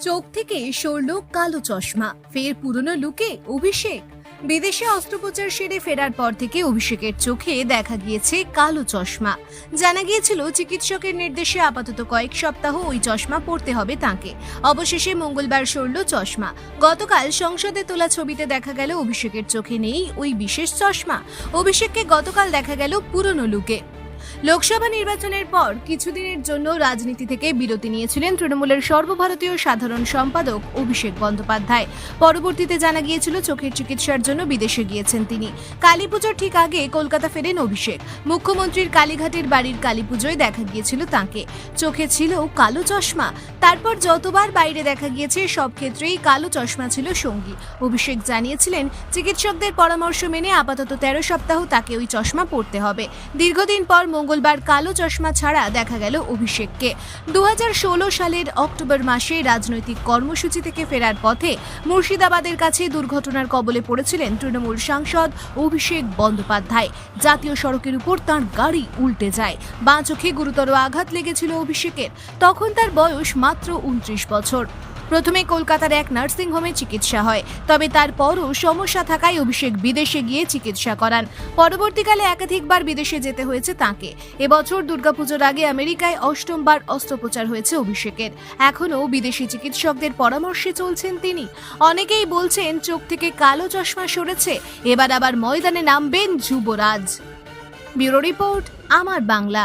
চোখ থেকে সরল কালো চশমা, ফের পুরনো লুকে অভিষেক। বিদেশে অস্ত্রোপচার সেরে ফেরার পর থেকে অভিষেকের চোখে দেখা গিয়েছে কালো চশমা। জানা গিয়েছিল চিকিৎসকের নির্দেশে আপাতত কয়েক সপ্তাহ ওই চশমা পরতে হবে তাকে। অবশেষে মঙ্গলবার সরল চশমা। গতকাল সংসদে তোলা ছবিতে দেখা গেল অভিষেকের চোখে নেই ওই বিশেষ চশমা। অভিষেককে গতকাল দেখা গেল পুরনো লুকে। লোকসভা নির্বাচনের পর কিছুদিনের জন্য রাজনীতি থেকে বিরতি নিয়েছিলেন তৃণমূলের সর্বভারতীয় সাধারণ সম্পাদক অভিষেক বন্দ্যোপাধ্যায়। পরবর্তীতে জানা গিয়েছিল চোখের চিকিৎসার জন্য বিদেশে গিয়েছেন তিনি। কালী পুজোর ঠিক আগে কলকাতা ফেরেন অভিষেক। মুখ্যমন্ত্রীর কালীঘাটের বাড়ির কালী পুজোয় দেখা গিয়েছিল তাকে। চোখে ছিল কালো চশমা। তারপর যতবার বাইরে দেখা গিয়েছে, সব ক্ষেত্রেই কালো চশমা ছিল সঙ্গী। অভিষেক জানিয়েছিলেন, চিকিৎসকদের পরামর্শ মেনে আপাতত তেরো সপ্তাহ তাকে ওই চশমা পরতে হবে। দীর্ঘদিন পর মঙ্গলবার কালো চশমা ছাড়া দেখা গেল অভিষেককে। দুহাজার ষোলো সালের অক্টোবর মাসে রাজনৈতিক কর্মসূচি থেকে ফেরার পথে মুর্শিদাবাদের কাছে দুর্ঘটনার কবলে পড়েছিলেন তৃণমূল সাংসদ অভিষেক বন্দ্যোপাধ্যায়। জাতীয় সড়কের উপর তাঁর গাড়ি উল্টে যায়। বাঁ চোখে গুরুতর আঘাত লেগেছিল অভিষেকের। তখন তার বয়স মাত্র উনত্রিশ বছর। প্রথমে কলকাতার এক নার্সিং হোমে চিকিৎসা হয়, তবে তারপরও সমস্যা থাকায় অভিষেক বিদেশে গিয়ে চিকিৎসা করান। পরবর্তীকালে একাধিকবার বিদেশে যেতে হয়েছে তাকে। এবছর দুর্গাপুজোর আগে আমেরিকায় অষ্টমবার অস্ত্রোপচার হয়েছে অভিষেকের। এখনও বিদেশি চিকিৎসকদের পরামর্শে চলছেন তিনি। অনেকেই বলছেন চোখ থেকে কালো চশমা সরেছে, এবার আবার ময়দানে নামবেন যুবরাজ। ব্যুরো রিপোর্ট, আমার বাংলা।